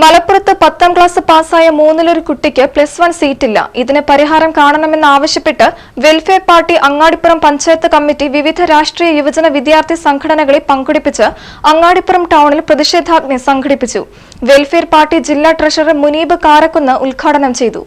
മലപ്പുറത്ത് പത്താം ക്ലാസ് പാസ്സായ മൂന്നിലൊരു കുട്ടിക്ക് പ്ലസ് വൺ സീറ്റില്ല ഇതിന് പരിഹാരം കാണണമെന്നാവശ്യപ്പെട്ട് welfare party Angadippuram panchayat committee വിവിധ രാഷ്ട്രീയ യുവജന വിദ്യാർത്ഥി സംഘടനകളെ പങ്കെടുപ്പിച്ച് അങ്ങാടിപ്പുറം ടൗണിൽ പ്രതിഷേധാഗ്നി സംഘടിപ്പിച്ചു. വെൽഫെയർ പാർട്ടി ജില്ലാ ട്രഷറർ മുനീബ് കാരക്കുന്ന് ഉദ്ഘാടനം ചെയ്തു.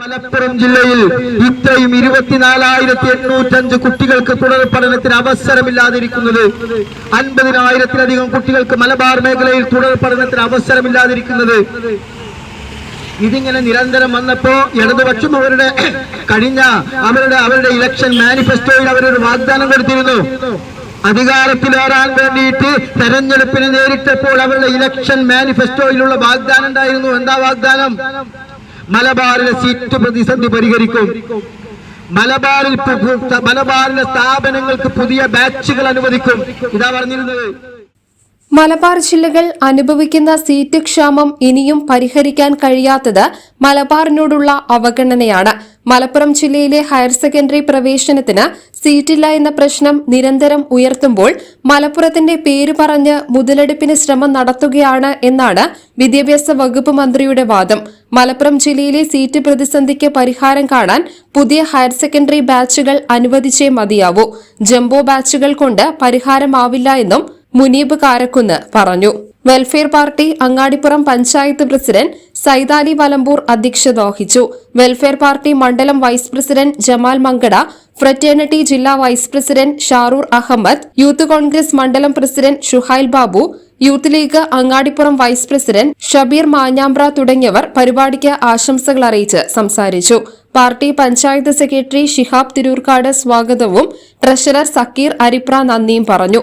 മലപ്പുറം ജില്ലയിൽ ഇത്രയും ഇരുപത്തിനാലായിരത്തി എണ്ണൂറ്റഞ്ച് കുട്ടികൾക്ക് തുടർ പഠനത്തിന് അവസരമില്ലാതിരിക്കുന്നത് അൻപതിനായിരത്തിലധികം കുട്ടികൾക്ക് മലബാർ മേഖലയിൽ തുടർ പഠനത്തിന് അവസരമില്ലാതിരിക്കുന്നത്. ഇതിങ്ങനെ നിരന്തരം വന്നപ്പോ ഇടതുപക്ഷം അവരുടെ കഴിഞ്ഞ അവരുടെ അവരുടെ ഇലക്ഷൻ മാനിഫെസ്റ്റോയിൽ അവരൊരു വാഗ്ദാനം കൊടുത്തിരുന്നു. അധികാരത്തിലേറാൻ വേണ്ടിയിട്ട് തെരഞ്ഞെടുപ്പിനെ നേരിട്ടപ്പോൾ അവരുടെ ഇലക്ഷൻ മാനിഫെസ്റ്റോയിലുള്ള വാഗ്ദാനം ഉണ്ടായിരുന്നു എന്താ വാഗ്ദാനം? മലബാറിലെ സീറ്റ് പ്രതിസന്ധി പരിഹരിക്കും. മലബാറിൽ മലബാറിലെ സ്ഥാപനങ്ങൾക്ക് പുതിയ ബാച്ചുകൾ അനുവദിക്കും. ഇതാ പറഞ്ഞിരുന്നത്. മലബാർ ജില്ലകൾ അനുഭവിക്കുന്ന സീറ്റ് ക്ഷാമം ഇനിയും പരിഹരിക്കാൻ കഴിയാത്തത് മലബാറിനോടുള്ള അവഗണനയാണ്. മലപ്പുറം ജില്ലയിലെ ഹയർ സെക്കൻഡറി പ്രവേശനത്തിന് സീറ്റില്ല എന്ന പ്രശ്നം നിരന്തരം ഉയർത്തുമ്പോൾ മലപ്പുറത്തിന്റെ പേര് പറഞ്ഞ് മുതലെടുപ്പിന് ശ്രമം നടത്തുകയാണ് എന്നാണ് വിദ്യാഭ്യാസ വകുപ്പ് മന്ത്രിയുടെ വാദം. മലപ്പുറം ജില്ലയിലെ സീറ്റ് പ്രതിസന്ധിക്ക് പരിഹാരം കാണാൻ പുതിയ ഹയർ സെക്കൻഡറി ബാച്ചുകൾ അനുവദിച്ചേ മതിയാവൂ. ജംബോ ബാച്ചുകൾ കൊണ്ട് പരിഹാരമാവില്ല എന്നും മുനീബ് കാരക്കുന്ന് പറഞ്ഞു. Welfare party Angadippuram panchayat president Saithali Valampoor അധ്യക്ഷത വഹിച്ചു വെൽഫെയർ പാർട്ടി മണ്ഡലം vice president Jamal Mankada fraternity ജില്ലാ vice president Sharoor Ahammed youth congress മണ്ഡലം president Shuhail Babu youth league Angadippuram vice president Shabeer Manjampra തുടങ്ങിയവർ പരിപാടിക്ക് ആശംസകൾ അറിയിച്ച് സംസാരിച്ചു. പാർട്ടി പഞ്ചായത്ത് സെക്രട്ടറി ഷിഹാബ് തിരൂർക്കാട് സ്വാഗതവും ട്രഷറർ സക്കീർ അരിപ്ര നന്ദിയും പറഞ്ഞു.